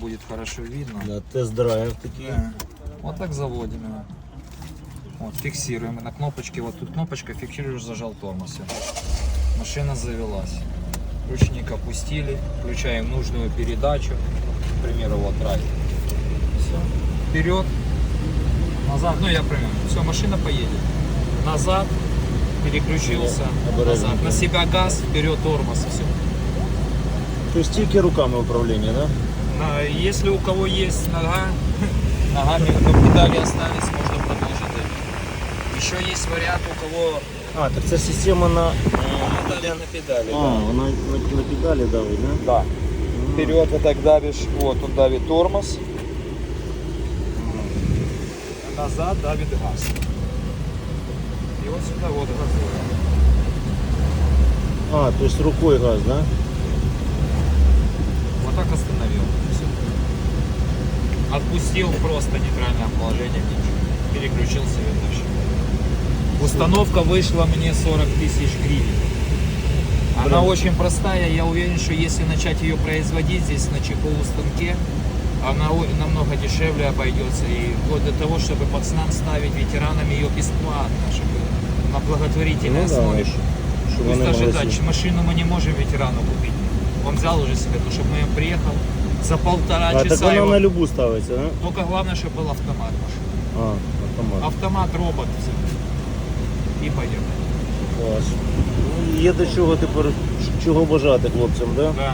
будет хорошо видно. Да, тест-драйв такий. Да. Вот так заводим его. Вот, фиксируем. На кнопочке, вот тут кнопочка, фиксируешь, зажал тормоз. Машина завелась. Ручник опустили, включаем нужную передачу. К примеру, вот рай. Все. Вперед, назад. Ну, я примерно. Все, машина поедет. Назад, переключился. Обережненько. Назад. На себя газ, вперед тормоз. Все. Тобто тільки руками управління, да? На- Если у кого есть нога, ногами но педали остались, можно продолжить. это. Еще есть вариант у кого А, так це система на. педали на педали. А, вона на, на педалі давить, да? Да. Вперед вот так давишь, вот он давит тормоз. Назад давит газ. И вот сюда вот газует. А, то есть рукой газ, да? Вот так остановил. Всё. Отпустил просто нейтральное положение, переключился ведущий. Установка вышла мне 40 тысяч гривен. Она очень простая, я уверен, что если начать ее производить здесь на чехолу станке, она намного дешевле обойдется. И вот для того, чтобы пацанам ставить ветеранам ее бесплатно, чтобы на благотворительной Ну да, основе. щоб Пусть вони даже да, машину мы не можем ветерану купить. Он взял уже себе, потому что мы приехал за полтора А, так часа. вона его- на любу ставиться, да? Только главное, чтобы был автомат машины. А, автомат. Автомат, робот. все. И поехали. Клас. Ну, є до чого тепер, чого бажати хлопцям, да? Да, да.